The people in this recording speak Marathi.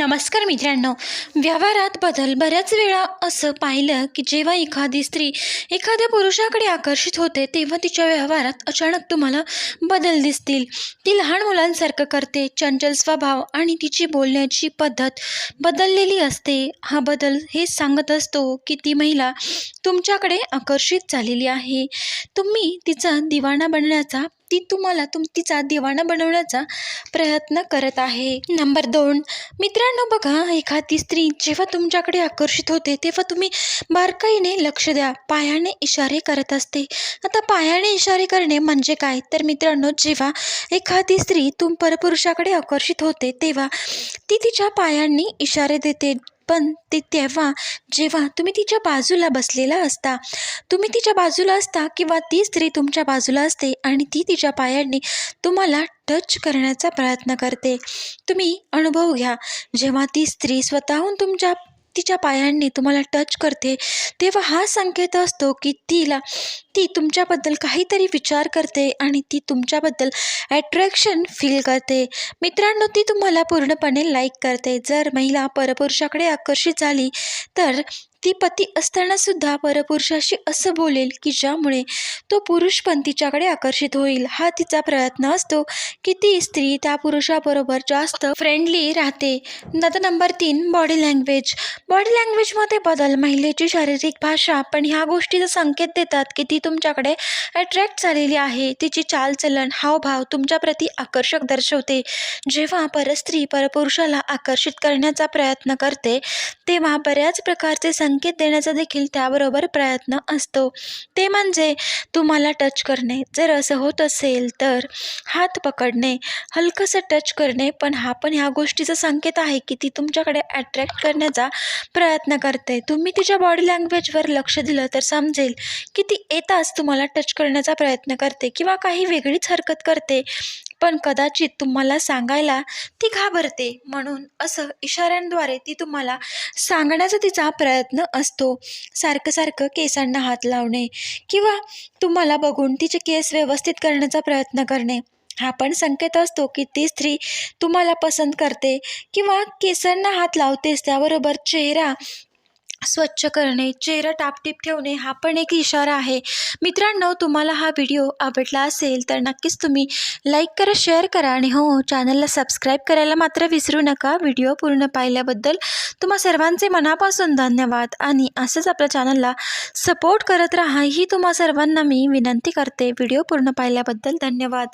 नमस्कार मित्रांनो. व्यवहारात बदल बऱ्याच वेळा असं पाहिलं की जेव्हा एखादी स्त्री एखाद्या पुरुषाकडे आकर्षित होते तेव्हा तिच्या व्यवहारात अचानक तुम्हाला बदल दिसतील. ती लहान मुलांसारखं करते चंचल स्वभाव आणि तिची बोलण्याची पद्धत बदललेली असते. हा बदल हे सांगत असतो की ती महिला तुमच्याकडे आकर्षित झालेली आहे. तुम्ही तिचा दिवाणा बनण्याचा ती तुम्हाला तुम तिचा दिवाणा बनवण्याचा प्रयत्न करत आहे. नंबर दोन. मित्रांनो बघा एखादी स्त्री जेव्हा तुमच्याकडे आकर्षित होते तेव्हा तुम्ही बारकाईने लक्ष द्या. पायाने इशारे करत असते. आता पायाने इशारे करणे म्हणजे काय? तर मित्रांनो जेव्हा एखादी स्त्री तुम परपुरुषाकडे आकर्षित होते तेव्हा ती तिच्या पायांनी इशारे देते. पण ते तेव्हा जेव्हा तुम्ही तिच्या बाजूला बसलेला असता तुम्ही तिच्या बाजूला असता किंवा ती स्त्री तुमच्या बाजूला असते आणि ती तिच्या पायांनी तुम्हाला टच करण्याचा प्रयत्न करते. तुम्ही अनुभव घ्या. जेव्हा ती स्त्री स्वतःहून तुमच्या तिच्या पायांनी तुम्हाला टच करते तेव्हा हा संकेत असतो की तिला ती तुमच्याबद्दल काहीतरी विचार करते आणि ती तुमच्याबद्दल ॲट्रॅक्शन फील करते. मित्रांनो ती तुम्हाला पूर्णपणे लाईक करते. जर महिला परपुरुषाकडे आकर्षित झाली तर ती पती असतानासुद्धा परपुरुषाशी असं बोलेल की ज्यामुळे तो पुरुष पण तिच्याकडे आकर्षित होईल. हा तिचा प्रयत्न असतो की ती स्त्री त्या पुरुषाबरोबर जास्त फ्रेंडली राहते. आता नंबर तीन बॉडी लँग्वेज बॉडी लँग्वेजमध्ये बदल. महिलेची शारीरिक भाषा पण ह्या गोष्टीचा संकेत देतात की ती तुमच्याकडे अट्रॅक्ट झालेली आहे. तिची चालचलन हावभाव तुमच्याप्रती आकर्षक दर्शवते. जेव्हा परस्त्री परपुरुषाला आकर्षित करण्याचा प्रयत्न करते तेव्हा बऱ्याच प्रकारचे संकेत देण्याचा देखील त्याबरोबर प्रयत्न असतो. ते म्हणजे तुम्हाला टच करणे. जर असं होत असेल तर हात पकडणे. हलकंसं टच करणे. पण हा पण ह्या गोष्टीचा संकेत आहे की ती तुमच्याकडे अट्रॅक्ट करण्याचा प्रयत्न करते. तुम्ही तिच्या बॉडी लँग्वेजवर लक्ष दिलं तर समजेल की ती येताच तुम्हाला टच करण्याचा प्रयत्न करते किंवा काही वेगळीच हरकत करते. पण कदाचित तुम्हाला सांगायला ती घाबरते. म्हणून असं इशाऱ्यांद्वारे ती तुम्हाला सांगण्याचा तिचा प्रयत्न असतो. सारखं सारखं केसांना हात लावणे किंवा तुम्हाला बघून तिचे केस व्यवस्थित करण्याचा प्रयत्न करणे. हा पण संकेत असतो की ती स्त्री तुम्हाला पसंत करते किंवा केसांना हात लावतेच त्याबरोबर चेहरा स्वच्छ करणे चेहरा टापटीप ठेवणे हा पण एक इशारा आहे. मित्रांनो तुम्हाला हा व्हिडिओ आवडला असेल तर नक्कीच तुम्ही लाईक करा शेअर करा आणि हो चॅनलला सबस्क्राईब करायला मात्र विसरू नका. व्हिडिओ पूर्ण पाहिल्याबद्दल तुम्हा सर्वांचे मनापासून धन्यवाद आणि असंच आपल्या चॅनलला सपोर्ट करत राहा ही तुम्हा सर्वांना मी विनंती करते. व्हिडिओ पूर्ण पाहिल्याबद्दल धन्यवाद.